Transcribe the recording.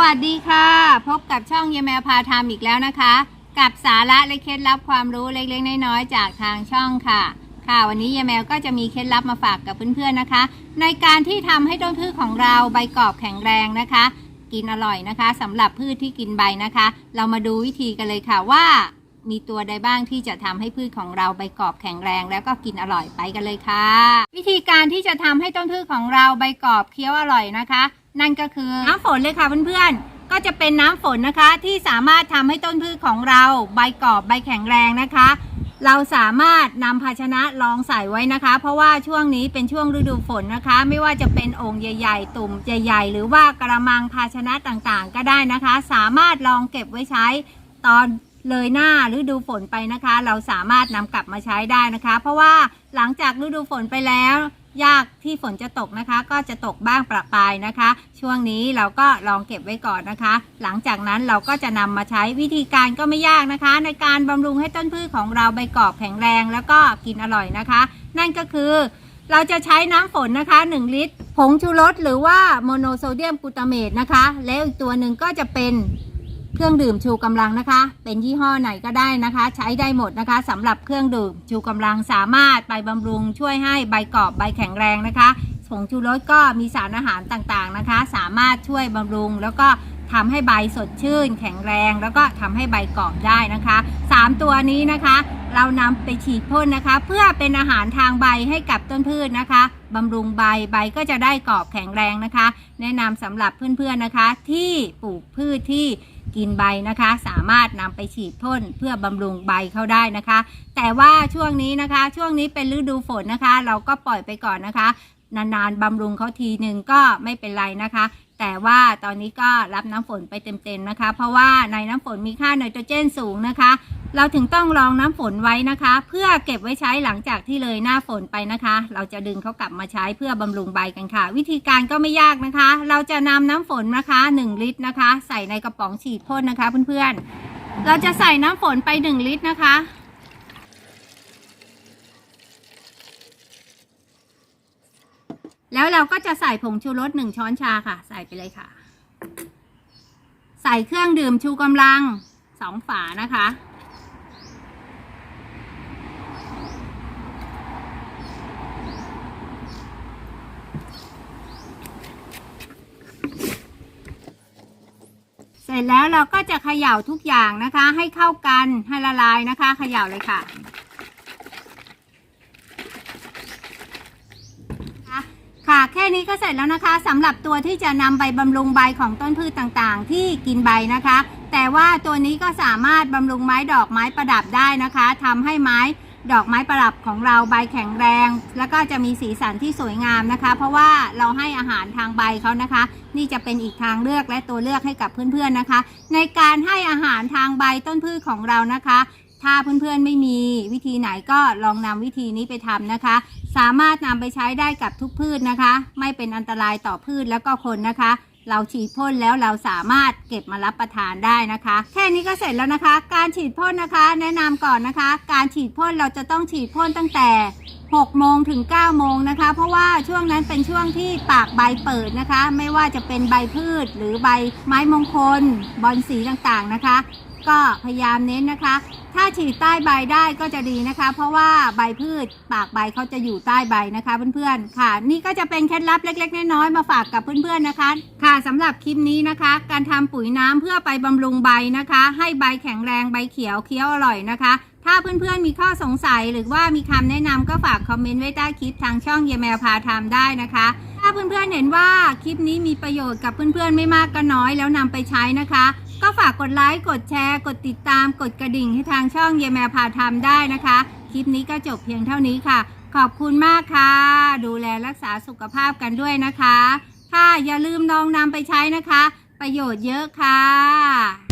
วัสดีค่ะ พบกับช่องเยแมวพาทำอีกแล้วนะคะ กับสาระและเคล็ดลับความรู้เล็กๆน้อยๆจากทางช่องค่ะ ค่ะวันนี้เยแมวก็จะมีเคล็ดลับมาฝากกับเพื่อนๆนะคะ ในการที่ทำให้ต้นพืชของเราใบกรอบแข็งแรงนะคะ กินอร่อยนะคะสำหรับพืชที่กินใบนะคะ เรามาดูวิธีกันเลยค่ะว่า มีตัวใดบ้างที่จะทำให้พืชของเราใบกรอบแข็งแรง แล้วก็กินอร่อยไปกันเลยค่ะ วิธีการที่จะทำให้ต้นพืชของเราใบกรอบเคี้ยวอร่อยนะคะนั่นก็คือน้ำฝนเลยค่ะเพื่อนๆ ก็จะเป็นน้ำฝนนะคะที่สามารถทำให้ต้นพืชของเราใบกรอบใบแข็งแรงนะคะ เราสามารถนำภาชนะรองใส่ไว้นะคะ เพราะว่าช่วงนี้เป็นช่วงฤดูฝนนะคะ ไม่ว่าจะเป็นโอ่งใหญ่ ๆ ตุ่มใหญ่ๆ หรือว่ากระมังภาชนะต่างๆ ก็ได้นะคะ สามารถลองเก็บไว้ใช้ตอนเลยหน้าฤดูฝนไปนะคะ เราสามารถนำกลับมาใช้ได้นะคะ เพราะว่าหลังจากฤดูฝนไปแล้ว ยากที่ฝนจะตกนะคะ ก็จะตกบ้างประปรายนะคะ ช่วงนี้เราก็ลองเก็บไว้ก่อนนะคะ หลังจากนั้นเราก็จะนำมาใช้วิธีการก็ไม่ยากนะคะ ในการบำรุงให้ต้นพืชของเราใบกรอบแข็งแรงแล้วก็กินอร่อยนะคะ นั่นก็คือเราจะใช้น้ำฝนนะคะ 1 ลิตร ผงชูรสหรือว่าโมโนโซเดียมกลูตาเมตนะคะ แล้วอีกตัวหนึ่งก็จะเป็น เครื่องดื่มชูกำลังนะคะ เป็นยี่ห้อไหนก็ได้นะคะ ใช้ได้หมดนะคะสำหรับเครื่องดื่มชูกำลังสามารถไปบำรุงช่วยให้ใบกรอบใบแข็งแรงนะคะผงชูรสก็มีสารอาหารต่างๆนะคะ สามารถช่วยบำรุงแล้วก็ ทำให้ใบสดชื่น แข็งแรง แล้วก็ทำให้ใบกรอบได้นะคะสามตัวนี้นะคะ เรานำไปฉีดพ่นนะคะ เพื่อเป็นอาหารทางใบให้กับต้นพืชนะคะบำรุงใบใบก็จะได้กรอบแข็งแรงนะคะ แนะนำสำหรับเพื่อนๆนะคะ ที่ปลูกพืชที่กินใบนะคะ สามารถนำไปฉีดพ่นเพื่อบำรุงใบเข้าได้นะคะ แต่ว่าช่วงนี้นะคะ ช่วงนี้เป็นฤดูฝนนะคะ เราก็ปล่อยไปก่อนนะคะ นานๆบำรุงเขาทีหนึ่งก็ไม่เป็นไรนะคะ แต่ว่าตอนนี้ก็รับน้ำฝนไปเต็มๆนะคะ เพราะว่าในน้ำฝนมีค่าไนโตรเจนสูงนะคะ เราถึงต้องรองน้ำฝนไว้นะคะ เพื่อเก็บไว้ใช้หลังจากที่เลยหน้าฝนไปนะคะ เราจะดึงเขากลับมาใช้เพื่อบำรุงใบกันค่ะ วิธีการก็ไม่ยากนะคะ เราจะนำน้ำฝนนะคะ 1 ลิตรนะคะ ใส่ในกระป๋องฉีดพ่นนะคะเพื่อนๆเราจะใส่น้ำฝนไป 1 ลิตรนะคะ แล้วเราก็จะใส่ผงชูรสหนึ่งช้อนชาค่ะ ใส่ไปเลยค่ะ ใส่เครื่องดื่มชูกำลังสองฝานะคะ เสร็จแล้วเราก็จะเขย่าทุกอย่างนะคะ ให้เข้ากันให้ละลายนะคะ เขย่าเลยค่ะ ค่ะแค่ นี้ก็เสร็จแล้วนะคะสำหรับตัวที่จะนำใบบำรุงใบของต้นพืชต่างๆ ที่กินใบนะคะ แต่ว่าตัวนี้ก็สามารถบำรุงไม้ดอกไม้ประดับได้นะคะทำให้ไม้ดอกไม้ประดับของเราใบแข็งแรง แล้วก็จะมีสีสันที่สวยงามนะคะ เพราะว่าเราให้อาหารทางใบเขานะคะ นี่จะเป็นอีกทางเลือกและตัวเลือกให้กับเพื่อนๆนะคะ ในการให้อาหารทางใบต้นพืชของเรานะคะ ถ้าเพื่อนๆไม่มีวิธีไหนก็ลองนำวิธีนี้ไปทำนะคะ สามารถนำไปใช้ได้กับทุกพืชนะคะ ไม่เป็นอันตรายต่อพืชแล้วก็คนนะคะ เราฉีดพ่นแล้วเราสามารถเก็บมารับประทานได้นะคะ แค่นี้ก็เสร็จแล้วนะคะ การฉีดพ่นนะคะ แนะนำก่อนนะคะ การฉีดพ่นเราจะต้องฉีดพ่นตั้งแต่6โมงถึง9โมงนะคะ เพราะว่าช่วงนั้นเป็นช่วงที่ปากใบเปิดนะคะ ไม่ว่าจะเป็นใบพืชหรือใบไม้มงคลบอลสีต่างๆนะคะ ก็พยายามเน้นนะคะ ถ้าฉีดใต้ใบได้ก็จะดีนะคะ เพราะว่าใบพืชปากใบเขาจะอยู่ใต้ใบนะคะเพื่อนๆค่ะ นี่ก็จะเป็นเคล็ดลับเล็ก ๆ น้อยๆมาฝากกับเพื่อนๆนะคะ ค่ะสำหรับคลิปนี้นะคะ การทำปุ๋ยน้ำเพื่อไปบำรุงใบนะคะ ให้ใบแข็งแรงใบเขียวเคี้ยวอร่อยนะคะถ้าเพื่อนๆมีข้อสงสัยหรือว่ามีคำแนะนำก็ฝากคอมเมนต์ไว้ใต้คลิปทางช่องเยแมวพาทำได้นะคะ ถ้าเพื่อนๆเห็นว่าคลิปนี้มีประโยชน์กับเพื่อนๆไม่มากก็น้อยแล้วนำไปใช้นะคะ ก็ฝากกดไลค์ กดแชร์ กดติดตาม กดกระดิ่งให้ทางช่องเยแมวพาทำได้นะคะ คลิปนี้ก็จบเพียงเท่านี้ค่ะ ขอบคุณมากค่ะ ดูแลรักษาสุขภาพกันด้วยนะคะ ค่ะอย่าลืมลองนำไปใช้นะคะ ประโยชน์เยอะค่ะ